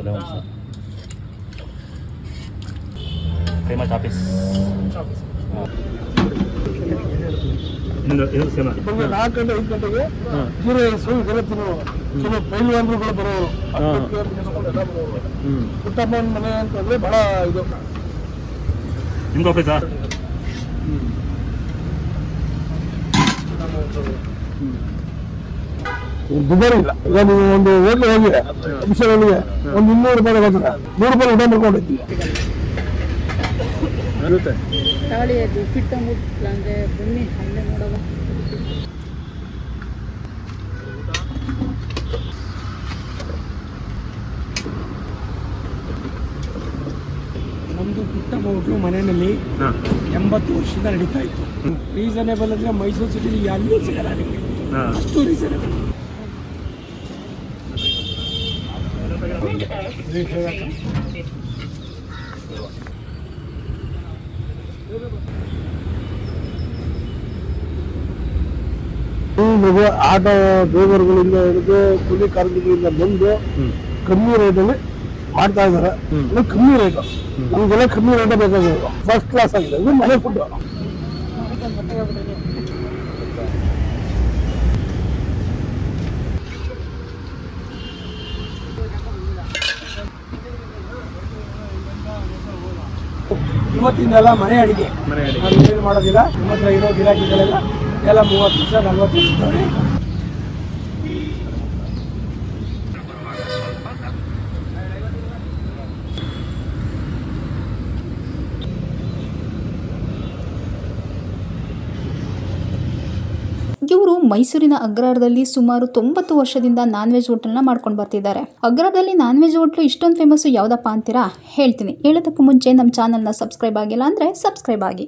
ತಲೆ ಮಾಂಸ ಕೈಮಾ ಚಾಪೀಸ್ ಇನ್ನೊಂದು ಇನ್ನೊಂದು ಸೇಮ ಒಂದು ನಾಲ್ಕು ಗಂಟೆ ಐದು ಗಂಟೆಗೆ ಜೀರೆ ರೈಸು ಇದೆಲ್ಲ ತಿನ್ನುವ ಕೆಲವು ಪೈಲ್ವಾನ್ರುಗಳು ಬರೋರು ಹತ್ತಕ್ಕೆ ಅಂತ ಕೆಲ್ಸಕ್ಕೆ ಎಲ್ಲ ಬರೋರು ಹ್ಞೂ ಪುಟ್ಟಮ್ಮನ ಮನೆ ಅಂತಂದ್ರೆ ಬಹಳ ಇದು ನಿಮ್ಗೆ ಆಫೀಸಾ ದುಬಾರಿ ಇಲ್ಲ ಈಗ ನೀವು ಒಂದು ಹೋಟ್ಲು ಹೋಗಿದೆ ವಿಷಯಗಳಿಗೆ ಒಂದು ಇನ್ನೂರು ರೂಪಾಯಿ ತಗೋತಾರೆ ನೂರು ರೂಪಾಯಿ ಊಟ ಮಾಡ್ಕೊಂಡಿದ್ದೀವಿ ಇರುತ್ತೆ ಪಿಟ್ಟ ಮುಟ್ಟಿಲ್ಲ ಅಂದರೆ ಬನ್ನಿ ಅಲ್ಲೇ ನೋಡೋಣ. ನಮ್ಮದು ಪುಟ್ಟ ಹೋಟ್ಲು ಮನೆಯಲ್ಲಿ ಎಂಬತ್ತು ವರ್ಷದಿಂದ ನಡೀತಾ ಇತ್ತು. ರೀಸನೇಬಲ್ ಅಂದರೆ ಮೈಸೂರು ಸಿಟಿಲಿ ಎಲ್ಲೂ ಸಿಗಲ್ಲ ನಿಮಗೆ. ಅಷ್ಟು ರೀಸನೇಬಲ್ ನಿಮಗೆ ಆಟೋ ಡ್ರೈವರ್ಗಳಿಂದ ಹಿಡಿದು ಕೂಲಿ ಕಾರ್ಮಿಕರಿಂದ ಬಂದು ಕಮ್ಮಿ ರೇಟಲ್ಲಿ ಮಾಡ್ತಾ ಇದ್ದಾರೆ. ಕಮ್ಮಿ ರೇಟ್. ನಮಗೆಲ್ಲ ಕಮ್ಮಿ ರೇಟೇ ಬೇಕಾಗಿರೋದು. ಫಸ್ಟ್ ಕ್ಲಾಸ್ ಆಗಿದೆ. ಇದು ಮನೆ ಫುಡ್ ಇವತ್ತಿಂದೆಲ್ಲ ಮನೆ ಅಡಿಗೆ. ನಾವು ಮಾಡೋದಿಲ್ಲ ನಿಮ್ಮ ಹತ್ರ ಇರೋ ಗಿರಾಕಿಗಳೆಲ್ಲ ಎಲ್ಲ ಮೂವತ್ತು ವರ್ಷ ನಲ್ವತ್ತು ನಿಮಿಷ ಇವರು ಮೈಸೂರಿನ ಅಗ್ರಹಾರದಲ್ಲಿ ಸುಮಾರು ತೊಂಬತ್ತು ವರ್ಷದಿಂದ ನಾನ್ ವೆಜ್ ಹೋಟೆಲ್ನ ಮಾಡ್ಕೊಂಡು ಬರ್ತಿದ್ದಾರೆ. ಅಗ್ರಹಾರದಲ್ಲಿ ನಾನ್ ವೆಜ್ ಹೋಟ್ಲು ಇಷ್ಟೊಂದು ಫೇಮಸ್ ಯಾವುದಪ್ಪ ಅಂತೀರಾ? ಹೇಳ್ತೀನಿ. ಹೇಳೋದಕ್ಕೂ ಮುಂಚೆ ನಮ್ಮ ಚಾನಲ್ನ ಸಬ್ಸ್ಕ್ರೈಬ್ ಆಗಿಲ್ಲ ಅಂದರೆ ಸಬ್ಸ್ಕ್ರೈಬ್ ಆಗಿ.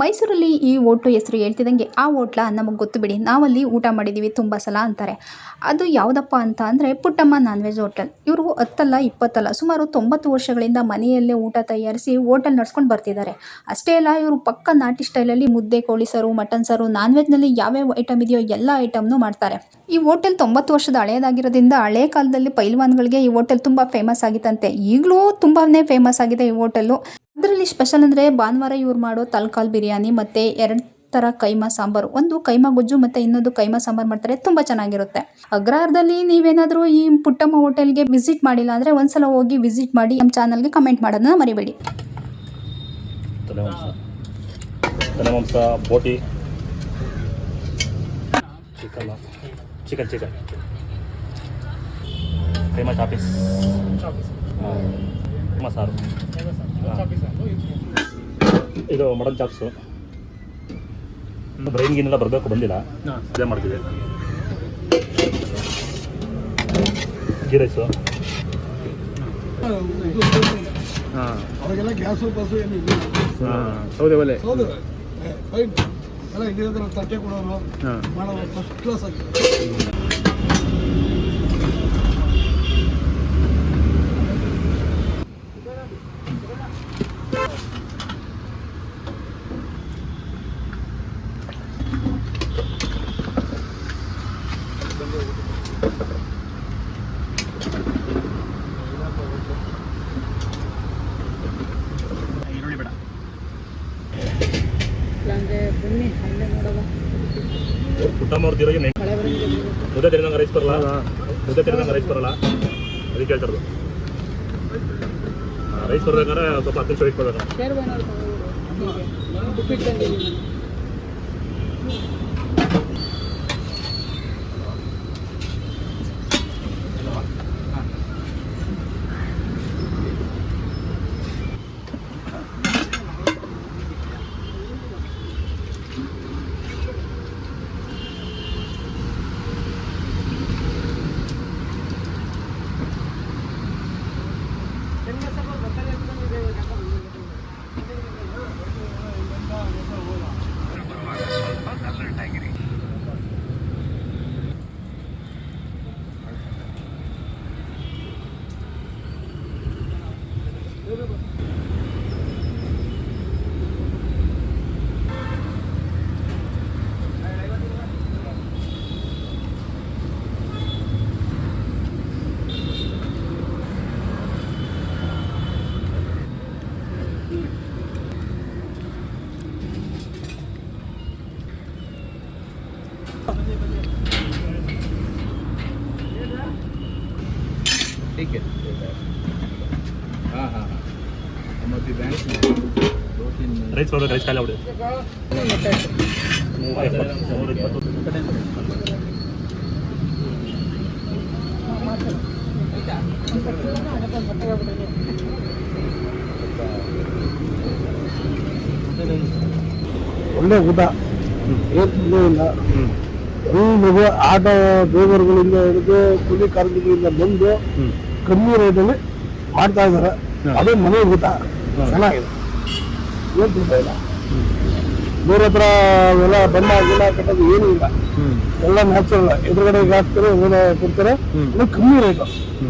ಮೈಸೂರಲ್ಲಿ ಈ ಹೋಟ್ಲು ಹೆಸರು ಹೇಳ್ತಿದ್ದಂಗೆ ಆ ಹೋಟ್ಲ? ನಮಗೆ ಗೊತ್ತು ಬಿಡಿ. ನಾವಲ್ಲಿ ಊಟ ಮಾಡಿದ್ದೀವಿ ತುಂಬ ಸಲ ಅಂತಾರೆ. ಅದು ಯಾವುದಪ್ಪ ಅಂತ ಅಂದರೆ ಪುಟ್ಟಮ್ಮ ನಾನ್ ವೆಜ್ ಹೋಟೆಲ್. ಇವರು ಹತ್ತಲ್ಲ, ಇಪ್ಪತ್ತಲ್ಲ, ಸುಮಾರು ತೊಂಬತ್ತು ವರ್ಷಗಳಿಂದ ಮನೆಯಲ್ಲೇ ಊಟ ತಯಾರಿಸಿ ಹೋಟೆಲ್ ನಡ್ಸ್ಕೊಂಡು ಬರ್ತಿದ್ದಾರೆ. ಅಷ್ಟೇ ಅಲ್ಲ, ಇವರು ಪಕ್ಕ ನಾಟಿ ಸ್ಟೈಲಲ್ಲಿ ಮುದ್ದೆ, ಕೋಳಿ ಸಾರು ಮಟನ್ ಸಾರು ನಾನ್ ವೆಜ್ನಲ್ಲಿ ಯಾವ್ಯಾವ ಐಟಮ್ ಇದೆಯೋ ಐಟಮ್ನು ಮಾಡ್ತಾರೆ. ಈ ಹೋಟೆಲ್ ತೊಂಬತ್ತು ವರ್ಷದ ಹಳೆಯದಾಗಿರೋದ್ರಿಂದ ಹಳೆ ಕಾಲದಲ್ಲಿ ಪೈಲ್ವಾನ್ಗಳಿಗೆ ಈ ಹೋಟೆಲ್ ತುಂಬ ಫೇಮಸ್ ಆಗಿತ್ತಂತೆ. ಈಗಲೂ ತುಂಬಾ ಫೇಮಸ್ ಆಗಿದೆ ಈ ಹೋಟೆಲ್ಲು. ಅದರಲ್ಲಿ ಸ್ಪೆಷಲ್ ಅಂದರೆ ಭಾನುವಾರ ಇವ್ರು ಮಾಡೋ ತಲ್ಕಾಲ್ ಬಿರಿಯಾನಿ ಮತ್ತು ಎರಡು ಥರ ಕೈಮಾ ಸಾಂಬಾರು. ಒಂದು ಕೈಮಾ ಗೊಜ್ಜು ಮತ್ತು ಇನ್ನೊಂದು ಕೈಮಾ ಸಾಂಬಾರು ಮಾಡ್ತಾರೆ. ತುಂಬ ಚೆನ್ನಾಗಿರುತ್ತೆ. ಅಗ್ರಹಾರದಲ್ಲಿ ನೀವೇನಾದರೂ ಈ ಪುಟ್ಟಮ್ಮ ಹೋಟೆಲ್ಗೆ ವಿಸಿಟ್ ಮಾಡಿಲ್ಲ ಅಂದರೆ ಒಂದ್ಸಲ ಹೋಗಿ ವಿಸಿಟ್ ಮಾಡಿ ನಮ್ಮ ಚಾನಲ್ಗೆ ಕಮೆಂಟ್ ಮಾಡೋದನ್ನ ಮರಿಬೇಡಿ. ತಲೆ ಮಾಂಸ. ಮಾಂಸ, ಬೋಟಿ. ಚಿಕನ್ ಚಿಕನ್ ಚಿಕನ್ ಕೈಮಾ ಚಾಪೀಸ್ ಕೈಮಾ ಸಾರು ಇದು ಮಟನ್ ಚಾಪ್ಸು ಬ್ರೈನ್ ಗೀನೆಲ್ಲ ಬರಬೇಕು ಬಂದಿಲ್ಲ. ಅದೇ ಮಾಡ್ತೀವಿ ಗೀ ರೈಸು ಹಾಂ. ಸೌದೆ ಒಲೆ ಹೌದು ಫೈನ್ ಎಲ್ಲ ಇದಿರೋದ್ರ ತಟ್ಟೆ ಕೊಡೋರು ಮಾಡೋದು ಫಸ್ಟ್ ಕ್ಲಾಸ್ ಆಗಿ ಈರುಳ್ಳಿ ಬೇಡ ಇಲ್ಲಾಂದರೆ ಬನ್ನಿ ಅಲ್ಲೇ ನೋಡೋಣ ಪುಟ್ಟಮ್ಮ ಅವ್ರದ್ದು ಇರೋಗೆ ನೈ ಮಳೆ ಬರಂಗೆ ಮುದ್ದೆ ತಿರಿದಂಗೆ ರೈಸ್ ಬರಲ್ಲ? ಮುದ್ದೆ ತಿರಿದಂಗೆ ರೈಸ್ ಬರಲ್ಲ? ಅದಕ್ಕೆ ಹೇಳ್ತಾರದು ರೈಸ್ ಬರ್ಬೇಕಾದ್ರೆ ಸ್ವಲ್ಪ ಹತ್ತು ನಿಮಿಷ ವೆಯ್ಟ್ ठीक है हाँ हाँ हाँ हम अभी बैंक में दो तीन ರೈಸ್ ಬರ್ಬೇಕು ರೈಸ್ ಖಾಲಿ ಆಗ್ಬಿಡಿ ನೂರ ಎಪ್ಪತ್ತು ನೂರ ಇಪ್ಪತ್ತು ಒಳ್ಳೆ ಊಟ ಏನು ತೊಂದರೆ ಇಲ್ಲ ಹ್ಞೂ ಎಲ್ರಿಗೂ ಆಟೋ ಡ್ರೈವರ್ಗಳಿಂದ ಹಿಡಿದು ಕೂಲಿ ಕಾರ್ಮಿಕರಿಂದ ಬಂದು ಹ್ಞೂ ಕಮ್ಮಿ ರೇಟಲ್ಲಿ ಮಾಡ್ತಾ ಇದ್ದಾರೆ. ಅದೇ ಮನೆ ಊಟ. ಚೆನ್ನಾಗಿದೆ. ಏನು ಇಲ್ಲ. ಬೇರೆ ಹತ್ರ ಎಲ್ಲ ಬಣ್ಣ ಗಿಡ ಕಟ್ಟೋದು ಏನೂ ಇಲ್ಲ. ಎಲ್ಲ ನ್ಯಾಚುರಲ್ ಎದುರುಗಡೆ ಹಾಕ್ತಾರೆ ಕೊಡ್ತಾರೆ. ಕಮ್ಮಿ ರೇಟು.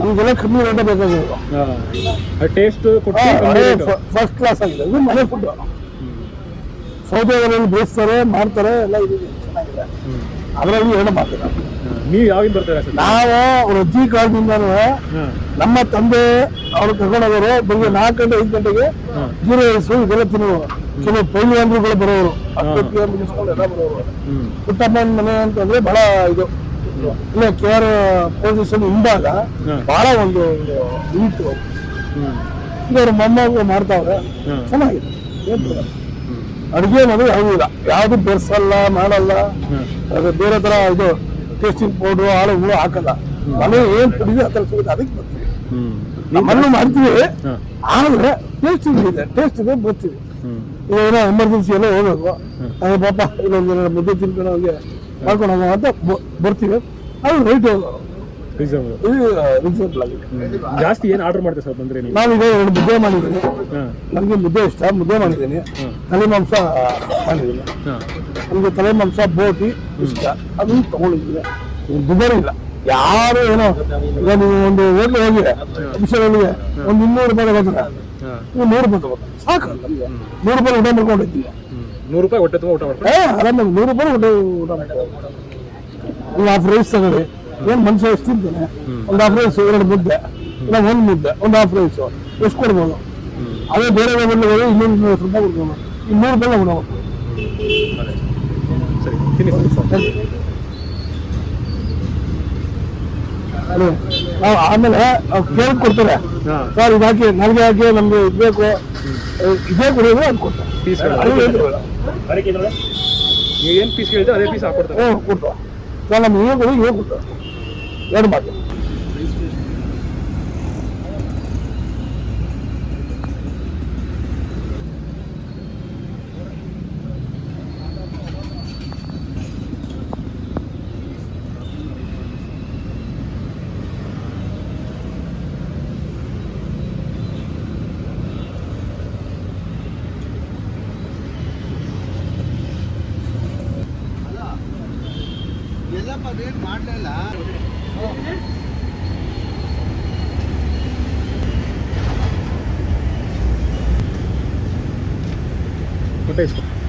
ನಮಗೆಲ್ಲ ಕಮ್ಮಿ ರೇಟೇ ಬೇಕಾಗಿರೋದು. ಟೇಸ್ಟ್ ಫಸ್ಟ್ ಕ್ಲಾಸ್ ಆಗಿದೆ. ಇದು ಮನೆ ಫುಡ್ ಸೌದೆ ಒಲೆಯಲ್ಲಿ ಬೇಯಿಸ್ತಾರೆ ಮಾಡ್ತಾರೆ ಎಲ್ಲ ಇದು ಚೆನ್ನಾಗಿದೆ. ಅದರಲ್ಲಿ ಎರಡು ಮಾತಿಲ್ಲ ನೀವು ಯಾವಾಗ ಬರ್ತಾರೆ ಸರ್? ನಾವು ಅವ್ರ ಅಜ್ಜಿ ಕಾಲದಿಂದನೂ ನಮ್ಮ ತಂದೆ ಅವ್ರು ಕರ್ಕೊಂಡೋಗೋರು ಬೆಳಿಗ್ಗೆ ನಾಲ್ಕು ಗಂಟೆ ಐದು ಗಂಟೆಗೆ ಜೀರೋ ರೈಸು ಇದೆಲ್ಲ ತಿನ್ನೋರು ಕೆಲವು ಪೈಲ್ವಾನ್ರುಗಳು ಬರೋರು. ಮುಗಿಸ್ಕೊಂಡು ಎಲ್ಲ ಬರೋರು. ಪುಟ್ಟಮ್ಮನ ಮನೆ ಅಂತಂದ್ರೆ ಬಹಳ ಇದು. ಇಲ್ಲ ಕೆ ಆರ್ ಪೊಸಿಷನ್ ಹಿಂದಾಗ ಹ್ಮ್. ಬಹಳ ಒಂದು ಇತ್ತು ಈಗ ಅವ್ರ ಮೊಮ್ಮಗು ಮಾಡ್ತಾವ್ರೆ. ಚೆನ್ನಾಗಿದೆ. ಅಡುಗೆ ಅನ್ನೋದು ಯಾವುದೂ ಇಲ್ಲ. ಯಾವುದು ಬೆರ್ಸಲ್ಲ ಮಾಡಲ್ಲ. ಅದು ಬೇರೆ ತರ ಇದು. ಟೇಸ್ಟಿಂಗ್ ಪೌಡ್ರು ಆಳು ಹೂ ಹಾಕಲ್ಲ. ಮನೆ ಏನ್ ಕುಡಿದೆ ಆ ಥರ ಸಿಗುತ್ತೆ ಅದಕ್ಕೆ ಬರ್ತೀವಿ. ಮಣ್ಣು ಮಾಡ್ತೀವಿ. ಆದ್ರೆ ಟೇಸ್ಟ್ ಇದೆ ಟೇಸ್ಟ್ ಇದೆ ಬರ್ತೀವಿ. ಏನೋ ಎಮರ್ಜೆನ್ಸಿ ಎಲ್ಲ ಹೋಗ್ಬೇಕು. ಅದೇ ಪಾಪ ಇನ್ನೊಂದು ದಿನ ಮುದ್ದೆ ತಿನ್ಕೊಂಡು ಹೋಗಿ ಮಾಡ್ಕೊಂಡು ಹೋಗೋ ಅಂತ ಬರ್ತೀವಿ. ಅದು ರೈಟ್ ರಿಸರ್ವ್ ಆಗಿದೆ ಜಾಸ್ತಿ ಏನು ಆರ್ಡರ್ ಮಾಡ್ತೀವಿ ಸರ್ ಬಂದ್ರೆ ನೀವು? ನಾನೀಗ ಎರಡು ಮುದ್ದೆ ಮಾಡಿದ್ದೀನಿ. ನನಗೆ ಮುದ್ದೆ ಇಷ್ಟ ಮುದ್ದೆ ಮಾಡಿದ್ದೀನಿ. ತಲೆ ಮಾಂಸ ಮಾಡಿದ್ದೀನಿ. ನಮಗೆ ತಲೆ ಮಾಂಸ ಬೋಟಿ ಇಷ್ಟ. ಅದನ್ನು ತಗೊಂಡಿದ್ದೀನಿ. ದುಬಾರಿ ಇಲ್ಲ. ಯಾರು ಏನೋ ಈಗ ನೀವು ಒಂದು ಹೋಟ್ಲ್ ಹೋಗಿ ಅಭಿಷೇಕಗಳಿಗೆ ಒಂದು ಇನ್ನೂರು ರೂಪಾಯಿ ಹೋದ್ರೆ ನೀವು ನೂರು ರೂಪಾಯಿ ತಗೋಬೇಕು ಸಾಕು. ನೂರು ರೂಪಾಯಿ ಊಟ ಮಾಡ್ಕೊಂಡಿದ್ದೀನಿ. ನೂರು ರೂಪಾಯಿ ಹೊಟ್ಟೆ ತುಂಬ ಊಟ ಮಾಡ್ತಾರೆ? ಆರಾಮಾಗಿ ನೂರು ರೂಪಾಯಿ ಊಟ ಊಟ ಮಾಡ್ತಾರೆ ನೀವು ಹಾಫ್ ರೈಸ್ ತಗೊಳ್ಳಿ. ಏನು ಮನುಷ್ಯ ಎಷ್ಟು ತಿಂತಾನೆ? ಒಂದು ಹಾಫ್ ರೈಸ್ ಎರಡು ಮುದ್ದೆ ಇಲ್ಲ ಒಂದು ಮುದ್ದೆ ಒಂದು ಹಾಫ್ ರೈಸ್ ಎಷ್ಟು ಕೊಡ್ಬೋದು? ಅದೇ ಬೇರೆ ಹೋಗಿ ಇನ್ನೂರು ಇನ್ನೂರೈವತ್ತು ರೂಪಾಯಿ ಕೊಡ್ಬೋದು. ಇನ್ನೂರು ರೂಪಾಯಿ ಕೊಡಬೇಕು ನಾವು ಆಮೇಲೆ ಕೇಳಿ ಕೊಡ್ತಾರೆ. ಸರ್ ಇದು ಹಾಕಿ ನನಗೆ ಹಾಕಿ ನಮ್ಗೆ ಇದು ಬೇಕು. ಇದೇ ಕೊಡೋದು ಅದು ಕೊಡ್ತಾರೆ. ಏನು ಪೀಸ್ ಹೇಳಿದ್ರೆ ಅದೇ ಪೀಸ್ ಹಾಕೊಡ್ತಾರೆ ಕೊಡ್ತಾರೆ. ಸರ್ ನಮ್ಗೆ ಏನು ಕೊಡಿ ಏನು ಕೊಡ್ತಾರೆ ಎರಡು ಮಾತು ಹೊಟ್ಟೆ ಇಸ್ಕೊ ಏನಿಲ್ಲ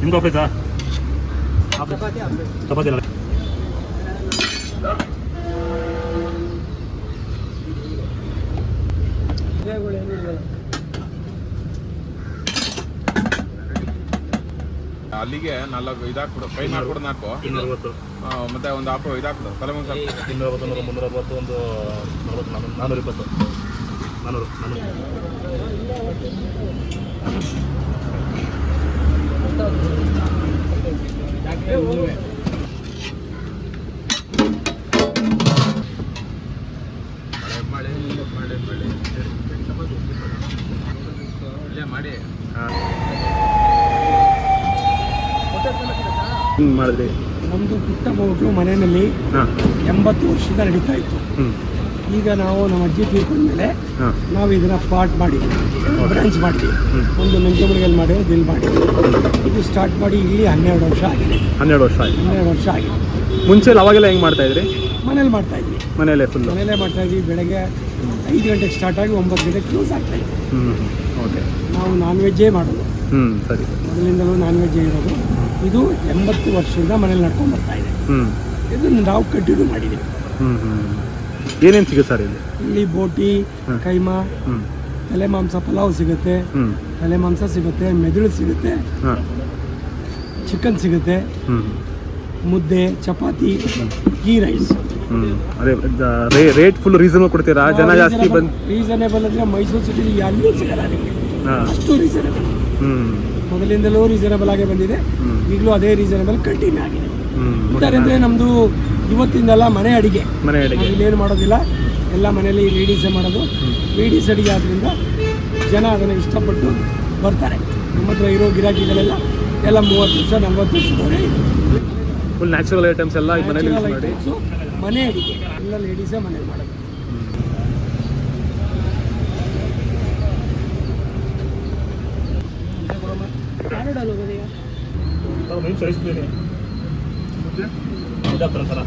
ನಿಮ್ಗೆ ಆಫೀಸಾ ಚಪಾತಿ ಅಲ್ಲ ಅಲ್ಲಿಗೆ ನಾಲ್ಕು ಇದಾಕ್ಬಿಡು ಫ್ರೈ ಮಾಡ್ಬಿಡು ನಾಲ್ಕು. ಮತ್ತೆ ಒಂದು ಆಫ್ ಇದಾಕ್ಬಿಡು ತಲೆ ಮುಂದೆ. ಇನ್ನೂರ ನೂರ ಮುನ್ನೂರ ಅರವತ್ತು ಒಂದು ನಲವತ್ತು ನಾನ್ನೂರ ಇಪ್ಪತ್ತು. ನಾನ್ನೂರು ನಾನ್ನೂರು ಮಳೆ ಮಳೆ ಮಳೆ ಇಲ್ಲೇ ಮಾಡಿ ಹಿಂಗೆ ಮಾಡಿದ್ರಿ? ನಮ್ಮದು ಪುಟ್ಟ ಹೋಟ್ಲು ಮನೆಯಲ್ಲಿ ಎಂಬತ್ತು ವರ್ಷದಿಂದ ನಡೀತಾ ಇತ್ತು. ಈಗ ನಾವು ನಮ್ಮ ಅಜ್ಜಿ ತೀರ್ಕೊಂಡ್ಮೇಲೆ ನಾವು ಇದನ್ನ ಪಾರ್ಟ್ ಮಾಡಿ ಬ್ರಾಂಚ್ ಮಾಡಿ ಒಂದು ಮೆಂಚಮಳಿಗೆಲ್ಲಿ ಮಾಡಿ ಇಲ್ಲಿ ಮಾಡಿ. ಇದು ಸ್ಟಾರ್ಟ್ ಮಾಡಿ ಇಲ್ಲಿ ಹನ್ನೆರಡು ವರ್ಷ ಆಗಿದೆ. ಹನ್ನೆರಡು ವರ್ಷ ಆಗಿದೆ ಹನ್ನೆರಡು ವರ್ಷ ಆಗಿದೆ. ಮುಂಚೆ ಅವಾಗೆಲ್ಲ ಹೆಂಗೆ ಮಾಡ್ತಾ ಇದ್ರಿ? ಮನೇಲಿ ಮಾಡ್ತಾ ಇದ್ವಿ. ಮನೆಯಲ್ಲೇ ಫುಲ್ ಮನೇಲೆ ಮಾಡ್ತಾ ಇದ್ವಿ. ಬೆಳಗ್ಗೆ ಐದು ಗಂಟೆಗೆ ಸ್ಟಾರ್ಟ್ ಆಗಿ ಒಂಬತ್ತು ಗಂಟೆಗೆ ಕ್ಲೋಸ್ ಆಗ್ತಾ ಇದ್ವಿ ಓಕೆ ನಾವು ನಾನ್ ವೆಜ್ಜೇ ಮಾಡೋದು. ಹ್ಞೂ ಸರಿ. ಸರಿ ಮೊದಲಿಂದಲೂ ನಾನ್ ವೆಜ್ಜೇ ಇರೋದು. ಇದು ಎಂಬತ್ತು ವರ್ಷದಿಂದ ಮನೇಲಿ ನಡ್ಕೊಂಡು ಬರ್ತಾ ಇದೆ. ಹ್ಞೂ ಇದನ್ನು ನಾವು ಕಂಟಿನ್ಯೂ ಮಾಡಿದ್ದೀವಿ. ಹ್ಞೂ ಹ್ಞೂ ಏನೇನು ಸಿಗುತ್ತೆ ಸರ್ ಇಲ್ಲಿ? ಇಲ್ಲಿ ಬೋಟಿ. ಕೈಮಾ ಹ್ಞೂ ತಲೆ ಮಾಂಸ ಪಲಾವ್ ಸಿಗುತ್ತೆ. ಹ್ಞೂ ತಲೆ ಮಾಂಸ ಸಿಗುತ್ತೆ ಮೆದುಳು ಸಿಗುತ್ತೆ ಹಾಂ. ಚಿಕನ್ ಸಿಗುತ್ತೆ ಹ್ಞೂ ಮುದ್ದೆ ಚಪಾತಿ ಗೀ ರೈಸ್ ಹ್ಞೂ ಅದೇ ರೇಟ್ ಫುಲ್ ರೀಸನಬಲ್ ಕೊಡ್ತೀರಾ? ಜನ ಜಾಸ್ತಿ ಬಂದು ರೀಸನೇಬಲ್ ಅಂದರೆ ಮೈಸೂರು ಸಿಟಿ ಎಲ್ಲೂ ಸಿಗಲ್ಲ ನಿಮಗೆ. ಹಾಂ. ಅಷ್ಟು ರೀಸನೇಬಲ್ ಹ್ಞೂ ಮೊದಲಿಂದಲೂ ರೀಸನಬಲ್ ಆಗೇ ಬಂದಿದೆ. ಈಗಲೂ ಅದೇ ರೀಸನಬಲ್ ಕಂಟಿನ್ಯೂ ಆಗಿದೆ. ಹ್ಞೂ ಅಂದರೆ ನಮ್ಮದು ಇವತ್ತಿಂದಲ್ಲ ಮನೆ ಅಡಿಗೆ. ಮನೆ ಅಡಿಗೆ. ಇಲ್ಲೇನು ಮಾಡೋದಿಲ್ಲ. ಎಲ್ಲ ಮನೆಯಲ್ಲಿ ಲೇಡೀಸೇ ಮಾಡೋದು. ಲೇಡೀಸ್ ಅಡಿಗೆ ಆದ್ದರಿಂದ ಜನ ಅದನ್ನು ಇಷ್ಟಪಟ್ಟು ಬರ್ತಾರೆ. ನಮ್ಮ ಹತ್ರ ಇರೋ ಗಿರಾಕಿಗಳೆಲ್ಲ ಎಲ್ಲ ಮೂವತ್ತು ವರ್ಷ ನಲ್ವತ್ತು ವರ್ಷದವರೇ ಫುಲ್ ನ್ಯಾಚುರಲ್ ಐಟಮ್ಸ್ ಎಲ್ಲ ಮನೆಯಲ್ಲಿ ಮನೆ ಅಡಿಗೆ. ಎಲ್ಲ ಲೇಡೀಸೇ ಮನೇಲಿ ಮಾಡೋದು. ડાલ ઓવર હિયર તારો મેઈન ચોઈસ પ્લેન હે બધા પ્રકાર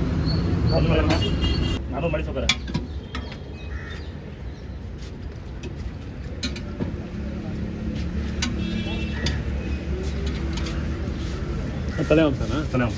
ನಾನು ಮಾಡಿ ಸೌಕರ್ಯ ತಲೆ ಅಂಶನಾ ತಲೆ ಅಂಶ